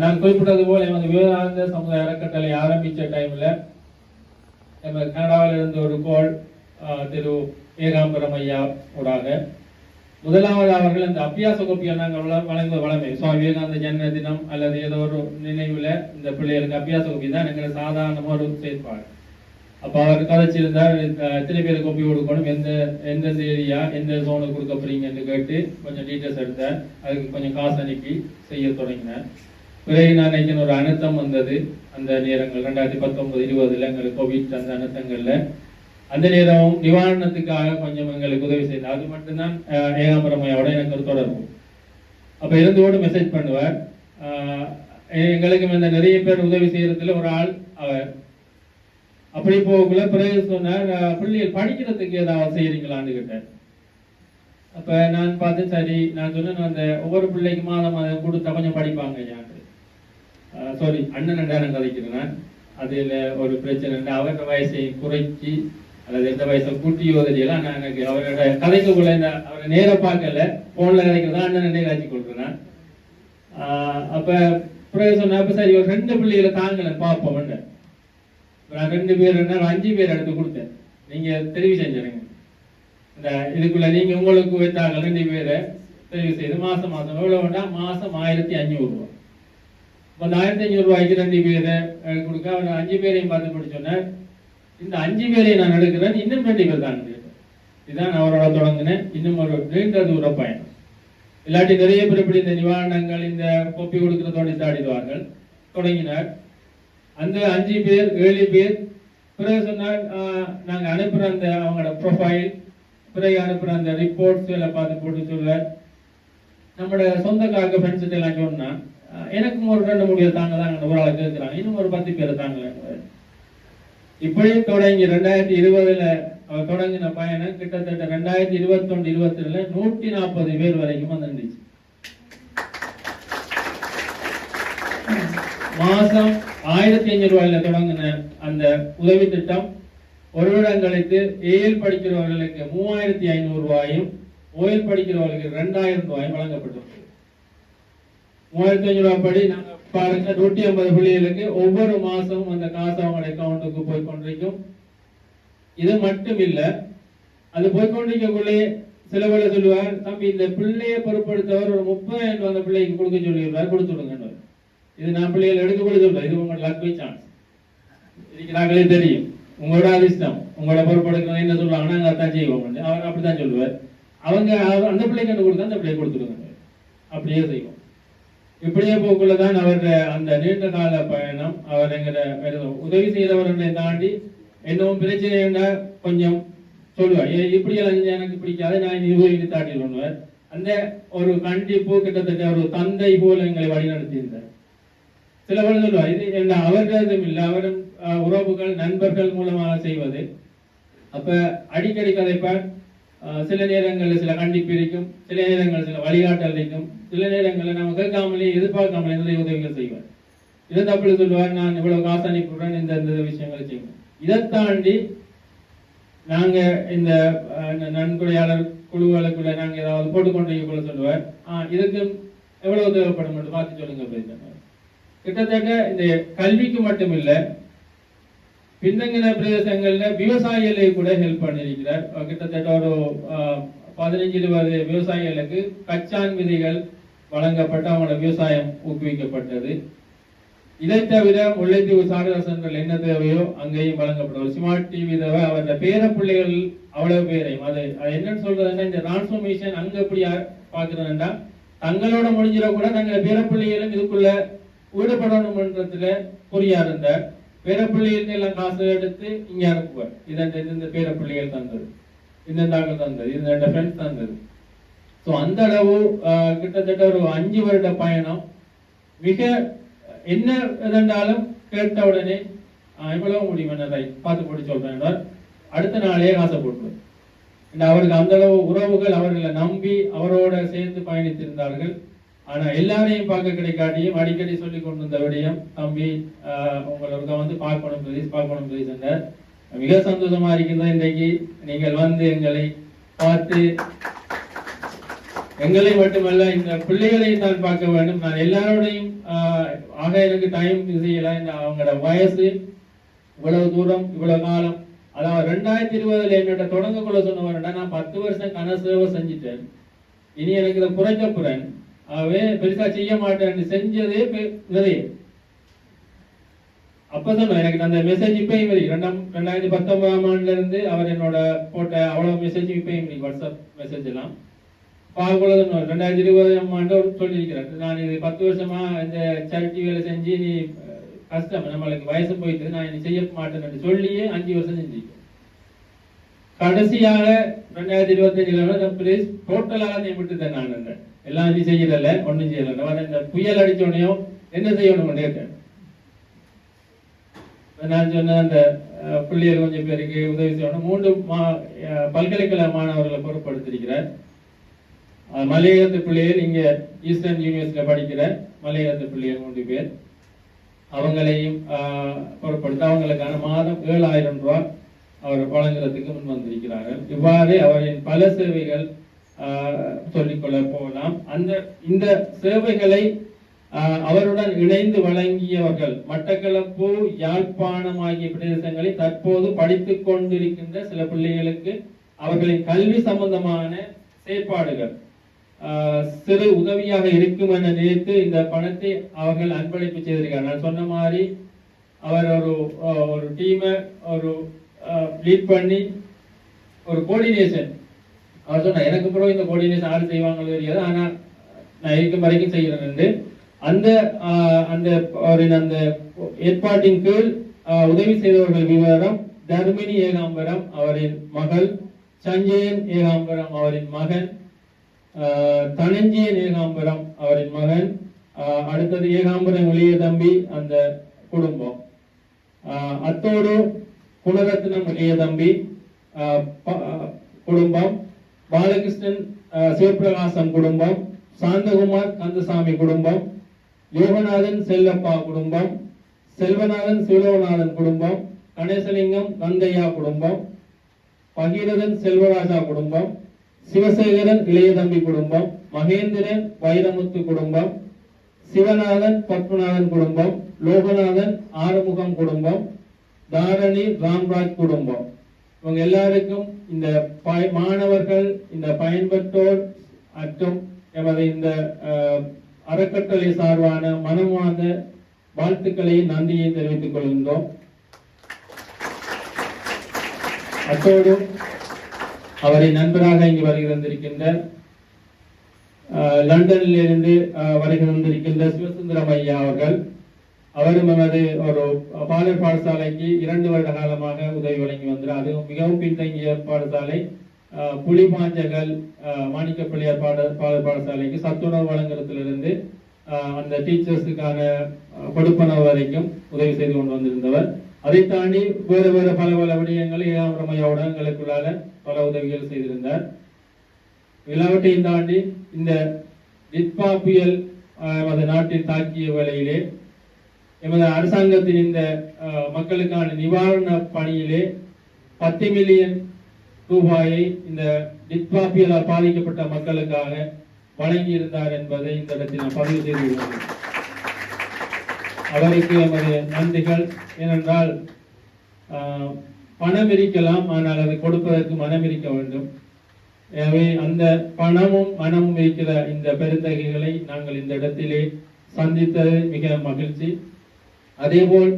நான் குறிப்பிட்டது போல் எமது விவேகானந்த சமுதாய அறக்கட்டளை ஆரம்பித்த டைம்ல எமது கனடாவில் இருந்த ஒரு கோள் திரு ஏகாம்பரம் ஐயா ஊடாக. முதலாவது அவர்கள் அந்த அபியாச கோப்பியை நாங்கள் வழ- வழங்குவது வளமை சுவாமி விவேகானந்த ஜன்ம தினம் அல்லது ஏதோ ஒரு நினைவுல இந்த பிள்ளைகளுக்கு அபியாச கோப்பி தான் எங்களை சாதாரணமாக ஒரு செயற்பாடு அப்போ அவர் கதைச்சிருந்தார் எத்தனை பேருக்கு கோப்பி கொடுக்கணும் எந்த எந்த ஏரியா எந்த ஜோனுக்கு கொடுக்க போறீங்கன்னு கேட்டு கொஞ்சம் டீட்டெயில்ஸ் எடுத்தேன் அதுக்கு கொஞ்சம் காசு அனுப்பி செய்ய தொடங்கினேன் பிறகு நான் நினைக்கிறேன் ஒரு அனுத்தம் வந்தது. அந்த நேரங்கள் ரெண்டாயிரத்தி பத்தொன்பது இருபதுல எங்களுக்கு கோவிட் அந்த அனர்த்தங்கள்ல. அந்த நேரம் நிவாரணத்துக்காக கொஞ்சம் எங்களுக்கு உதவி செய்தார். அது மட்டும்தான் ஏகாம்பரமையோட எனக்கு ஒரு தொடர்பு. அப்ப இருந்தோடு மெசேஜ் பண்ணுவார். எங்களுக்கு இந்த நிறைய பேர் உதவி செய்யறதுல ஒரு ஆள் அவர். அப்படி போகக்குள்ள பிறகு சொன்னார் பிள்ளைகள் படிக்கிறதுக்கு ஏதாவது செய்யறீங்களான்னு கேட்டார். அப்ப நான் பார்த்து சரி நான் சொன்னேன் அந்த ஒவ்வொரு பிள்ளைக்கு மாதம் அதை கொடுத்தா கொஞ்சம் படிப்பாங்க ஐயாண்டு சாரி அண்ணன் நேரம் கதைக்கிறேன் அதில் ஒரு பிரச்சனை இல்லை அவரோட வயசை குறைச்சி அல்லது எந்த வயசை கூட்டியோ தெரியல நான் எனக்கு அவரோட கதைக்குள்ள இந்த அவரை நேர பார்க்கல. போன்ல கதைக்கிறதா அண்ணன் ரெண்டே காட்சி கொடுக்குறேன் ஆஹ் பிறகு சொன்ன அப்போ சரி ஒரு ரெண்டு பிள்ளைகளை தாங்கலன்னு பார்ப்போம்னு நான் ரெண்டு பேர் என்ன அஞ்சு பேர் எடுத்து கொடுத்தேன். நீங்க தெரிவு செஞ்சிருங்க இந்த இதுக்குள்ள நீங்க உங்களுக்கு வைத்தாங்க ரெண்டு பேரை. தெரிவு செய்து மாசம் மாதம் எவ்வளோ வேண்டாம் மாசம் ஆயிரத்தி அஞ்சூறுரூவா ரூபாய் அப்ப அந்த ஆயிரத்தி ரூபாய்க்கு ரெண்டு பேரை கொடுக்க அவர் அஞ்சு பேரையும் பார்த்து படி சொன்னார். இந்த அஞ்சு பேரையும் நான் எடுக்கிறேன் இன்னும் ரெண்டு பேர் தான் இதுதான் நான் அவரோட தொடங்கினேன் இன்னும் ஒரு நீண்ட தூர பயணம். இல்லாட்டி நிறைய பேர் இப்படி இந்த நிவாரணங்கள் இந்த கொப்பி கொடுக்கிறதோடு தாடிடுவார்கள் தொடங்கினார். அந்த அஞ்சு பேர் ஏழு பேர் பிறகு சொன்னார் நாங்கள் அனுப்புகிற அந்த அவங்களோட ப்ரொஃபைல் பிறகு அனுப்புகிற அந்த ரிப்போர்ட்ஸ் எல்லாம் பார்த்து போட்டு சொல்லுவார் நம்மளோட சொந்தக்காரங்க ஃப்ரெண்ட்ஸ் எல்லாம் சொன்னா எனக்கும் ஒரு ரெண்டு மூணு பேர் தாங்க தாங்க ஒரு ஆளுக்கு இருக்கிறாங்க இன்னும் ஒரு பத்து பேர் தாங்க இப்படியும் தொடங்கி ரெண்டாயிரத்தி இருபதுல அவர் தொடங்கின பயணம் கிட்டத்தட்ட ரெண்டாயிரத்தி இருபத்தி ஒன்று இருபத்தி ரெண்டுல நூற்றி நாற்பது பேர் வரைக்கும் வந்துருந்துச்சு. மாசம் ஆயிரத்தி ஐநூறு ரூபாயில தொடங்கின அந்த உதவி திட்டம் ஒரு வருடம் கழித்து ஏஎல் படிக்கிறவர்களுக்கு மூவாயிரத்தி ஐநூறு ரூபாயும் ஓஎல் படிக்கிறவர்களுக்கு ரெண்டாயிரம் ரூபாய் வழங்கப்பட்டிருக்கு மூவாயிரத்தி ஐநூறு ரூபாய் படி நாங்க பாருங்க நூற்றி ஐம்பது பிள்ளைகளுக்கு ஒவ்வொரு மாசமும் அந்த காசு அவங்க அக்கௌண்ட்டுக்கு போய் கொண்டிருக்கும். இது மட்டும் இல்ல அது போய் கொண்டிருக்கக்குள்ளே சில பேர் சொல்லுவார் தம்பி இந்த பிள்ளையை பொருட்படுத்தவர் ஒரு முப்பதாயிரம் அந்த பிள்ளைக்கு கொடுக்க சொல்லிடுவார் கொடுத்துடுங்க இது நான் பிள்ளைகள் எடுக்க கூட சொல்றேன் இது உங்களோட லக் சான்ஸ் இதுக்கு நாங்களே தெரியும். உங்களோட அதிர்ஷ்டம் உங்களோட பொறுப்படுக்கணும் என்ன சொல்லுவாங்கன்னா அதான் செய்வோம் அவர் அப்படித்தான் சொல்லுவார். அவங்க அந்த பிள்ளைக்கு என்ன கொடுத்தா அந்த பிள்ளையை கொடுத்துருங்க அப்படியே செய்வோம். இப்படியே போக்குள்ளதான் அவருடைய அந்த நீண்ட கால பயணம். அவர் எங்களை உதவி செய்தவர்களை தாண்டி என்னவும் பிரச்சனை கொஞ்சம் சொல்லுவார். "ஏய், இப்படி எல்லாம் எனக்கு பிடிக்காது. நான் இது உதவி தாண்டி அந்த ஒரு கண்டிப்பு கிட்டத்தட்ட ஒரு தந்தை போல எங்களை வழிநடத்தியிருந்தார். சில பேர் சொல்லுவார் இது என்ன அவர்களதும் இல்லை. அவரும் உறவுகள் நண்பர்கள் மூலமாக செய்வது. அப்ப அடிக்கடி கதைப்பார் சில நேரங்களில் சில கண்டிப்பு இருக்கும் சில நேரங்களில் சில வழிகாட்டல் இருக்கும் சில நேரங்களில் நம்ம கேட்காமலே எதிர்பார்க்காமலே நிறைய உதவிகள் செய்வார். இதை தப்பு சொல்லுவார் நான் இவ்வளவு காசு அனுப்பிவிடுறேன் இந்த இந்த விஷயங்களை செய்வேன். இதை தாண்டி நாங்க இந்த நன்கொடையாளர் குழுக்களுக்குள்ள நாங்க ஏதாவது போட்டுக்கொண்டிருக்கக்குள்ள சொல்லுவார். ஆஹ் இதுக்கு எவ்வளவு தேவைப்படும்? மட்டும் பார்த்து சொல்லுங்க அப்படின்னு கிட்டத்தட்ட இந்த கல்விக்கு மட்டும் இல்லை பின்னங்கின பிரதேசங்கள்ல விவசாயிகளை கூட ஹெல்ப் பண்ணியிருக்கிறார். கிட்டத்தட்ட ஒரு அஹ், பதினஞ்சு இருபது விவசாயிகளுக்கு கச்சான் விதைகள் வழங்கப்பட்டு அவங்களோட விவசாயம் ஊக்குவிக்கப்பட்டது. இதை தவிர முல்லைத்தீவு சாரதா என்ன தேவையோ அங்கேயும் வழங்கப்படும். ஸ்மார்ட் டிவி தேவை. அவரோட பேர பிள்ளைகள் அவ்வளவு பேரையும். அது அது என்னன்னு சொல்றதுன்னா இந்த டிரான்ஸ்பர்மேஷன் அங்க எப்படி பாக்குறதுன்னா தங்களோட முடிஞ்சிட கூட தங்களை பேர பிள்ளைகளும் இதுக்குள்ள ஈடுபடணும்ன்றதுல குறியா இருந்தார் பேர எல்லாம் காசு எடுத்து இங்க அனுப்புவார். இதன் இந்த பேரப்பிள்ளைகள் தந்தது. இந்த தந்தது. இந்த ஃப்ரெண்ட்ஸ் தந்தது. ஸோ அந்த அளவு கிட்டத்தட்ட ஒரு அஞ்சு வருட பயணம். மிக என்ன எதென்றாலும் கேட்ட உடனே இவ்வளவு முடியும் என்ன பார்த்து போட்டு சொல்றேன் அடுத்த நாளே காசை போட்டுவேன் இந்த அவருக்கு அந்த அளவு உறவுகள் அவர்களை நம்பி அவரோட சேர்ந்து பயணித்திருந்தார்கள். ஆனா எல்லாரையும் பார்க்க கிடைக்காட்டியும் அடிக்கடி சொல்லி கொண்டு வந்த விடயம் தம்பி உங்களுக்கு வந்து பார்க்கணும் ப்ளீஸ் பார்க்கணும் ப்ளீஸ் என்றார். மிக சந்தோஷமா இருக்கின்றது இன்றைக்கு? நீங்கள் வந்து எங்களை பார்த்து எங்களை மட்டுமல்ல இந்த பிள்ளைகளையும் தான் பார்க்க வேண்டும். நான் எல்லாரோடையும் ஆக எனக்கு டைம் செய்யல அவங்களோட வயசு இவ்வளவு தூரம் இவ்வளவு காலம். அதாவது ரெண்டாயிரத்தி இருபதுல என்னோட தொடங்கக்குள்ள சொன்னவர்டா நான் பத்து வருஷம் கன சேவை செஞ்சுட்டேன். இனி எனக்கு இதை குறைக்க போறேன். ஆகவே பெருசா செய்ய மாட்டேன். செஞ்சதே பெ- நிறைய எனக்கு அந்த மெசேஜ் இப்பயும் வரி ரெண்டாம் ரெண்டாயிரத்தி பத்தொன்பதாம் ஆண்டுல இருந்து அவர் என்னோட போட்ட அவ்வளவு மெசேஜ் இப்பயும் வரி வாட்ஸ்அப் மெசேஜ் எல்லாம் பார்க்கக்கூடாது ரெண்டாயிரத்தி இருபதாம் ஆண்டு அவர் சொல்லியிருக்கிறார். நான் இது பத்து வருஷமா இந்த சேரிட்டி வேலை செஞ்சு நீ கஷ்டம். நம்மளுக்கு வயசு போயிட்டு நான் இனி செய்ய மாட்டேன்னு சொல்லியே அஞ்சு வருஷம் செஞ்சிருக்கேன். கடைசியாக ரெண்டாயிரத்தி இருபத்தஞ்சுல பிளீஸ் டோட்டலாக நீ விட்டுட்டேன் நான் எல்லாம் நீ செய்யல ஒன்றும் செய்யல இந்த புயல் அடிச்ச உடனேயும் என்ன செய்யணும் கேட்டேன் நான் சொன்ன அந்த பிள்ளைகள் கொஞ்சம் பேருக்கு உதவி செய்யணும். மூன்று மா பல்கலைக்கழக மாணவர்களை பொறுப்படுத்திருக்கிறார் மலையகத்து பிள்ளைகள் இங்கே ஈஸ்டர்ன் யூனிவர்சிட்டியில் படிக்கிற மலையகத்து பிள்ளைகள் மூன்று பேர். அவங்களையும் பொருட்படுத்த அவங்களுக்கான மாதம் ஏழாயிரம் ரூபாய் அவர் வழங்குறதுக்கு முன் வந்திருக்கிறார்கள். இவ்வாறு அவரின் பல சேவைகள் ஆஹ், சொல்லிக்கொள்ள போகலாம். அந்த இந்த சேவைகளை அவருடன் இணைந்து வழங்கியவர்கள் மட்டக்களப்பு யாழ்ப்பாணம் ஆகிய பிரதேசங்களில் தற்போது படித்துக் கொண்டிருக்கின்ற சில பிள்ளைகளுக்கு அவர்களின் கல்வி சம்பந்தமான செயற்பாடுகள் ஆஹ், சிறு உதவியாக இருக்கும் என நினைத்து இந்த பணத்தை அவர்கள் அன்பளிப்பு செய்திருக்காங்க நான் சொன்ன மாதிரி அவர் ஒரு ஒரு டீமை ஒரு லீட் பண்ணி ஒரு கோஆர்டினேஷன் அவர் சொன்னார் எனக்கு பிறகு இந்த கோஆர்டினேஷன் ஆள் செய்வாங்களோ தெரியாது. ஆனால் நான் இருக்கும் வரைக்கும் செய்கிறேன் அந்த ஆஹ், அந்த அவரின் அந்த ஏற்பாட்டின் கீழ் உதவி செய்தவர்கள் விவரம் தர்மினி ஏகாம்பரம் அவரின் மகள் சஞ்சயன் ஏகாம்பரம் அவரின் மகன் ஆஹ், தனஞ்சியன் ஏகாம்பரம் அவரின் மகன் அடுத்தது ஏகாம்பரம் இளைய தம்பி அந்த குடும்பம். அத்தோடு குணரத்னம் இளைய தம்பி ப- குடும்பம் பாலகிருஷ்ணன் சிவபிரகாசம் குடும்பம் சாந்தகுமார் கந்தசாமி குடும்பம் யோகநாதன் செல்லப்பா குடும்பம் செல்வநாதன் சிவலோகநாதன் குடும்பம் கணேசலிங்கம் நந்தையா குடும்பம் பகீரதன் செல்வராஜா குடும்பம் சிவசேகரன் இளையதம்பி குடும்பம் மகேந்திரன் வைரமுத்து குடும்பம் சிவநாதன் பத்மநாதன் குடும்பம் லோகநாதன் ஆறுமுகம் குடும்பம் தாரணி ராம்ராஜ் குடும்பம். இவங்க எல்லாருக்கும் இந்த மாணவர்கள் இந்த பயன்பெற்றோர் மற்றும் எமது இந்த அறக்கட்டளை சார்பான மனமார்ந்த வாழ்த்துக்களையும் நன்றியை தெரிவித்துக் கொள்கின்றோம். அத்தோடு அவரை நண்பராக இங்கு வருகிறந்திருக்கின்ற அஹ், லண்டனில் இருந்து அஹ், சிவசுந்தரம் ஐயா அவர்கள் அவரும் நமது ஒரு பாலர் பாடசாலைக்கு இரண்டு வருட காலமாக உதவி வழங்கி வந்தார். அதுவும் மிகவும் பின்தங்கிய பாடசாலை. அஹ், புலிபாஞ்சகல் மாணிக்க பிள்ளையார் பாட பாலர் பாடசாலைக்கு சத்துணவு வழங்குறதுலிருந்து அந்த டீச்சர்ஸுக்கான கொடுப்பனவு வரைக்கும் உதவி செய்து கொண்டு வந்திருந்தவர். அதை தாண்டி வேறு வேறு பல பல விடயங்கள் ஏகாம்பரமையோட எங்களுக்குள்ளால பல உதவிகள் செய்திருந்தார். எல்லாவற்றையும் தாண்டி இந்த நித்பா புயல் நமது நாட்டில் தாக்கிய வேளையிலே எமது அரசாங்கத்தின் இந்த மக்களுக்கான நிவாரண பணியிலே பத்து மில்லியன் ரூபாயை இந்த நித்பா புயலால் பாதிக்கப்பட்ட மக்களுக்காக வழங்கி இருந்தார் என்பதை இந்த இடத்தில் நான் பதிவு செய்துள்ளேன் அவருக்கு எமது நன்றிகள். ஏனென்றால் ஆஹ், பணம் இருக்கலாம் ஆனால் அதை கொடுப்பதற்கு மனம் இருக்க வேண்டும். எனவே அந்த பணமும் மனமும் இருக்கிற இந்த பெருந்தகைகளை நாங்கள் இந்த இடத்திலே சந்தித்தது மிக மகிழ்ச்சி. அதேபோல்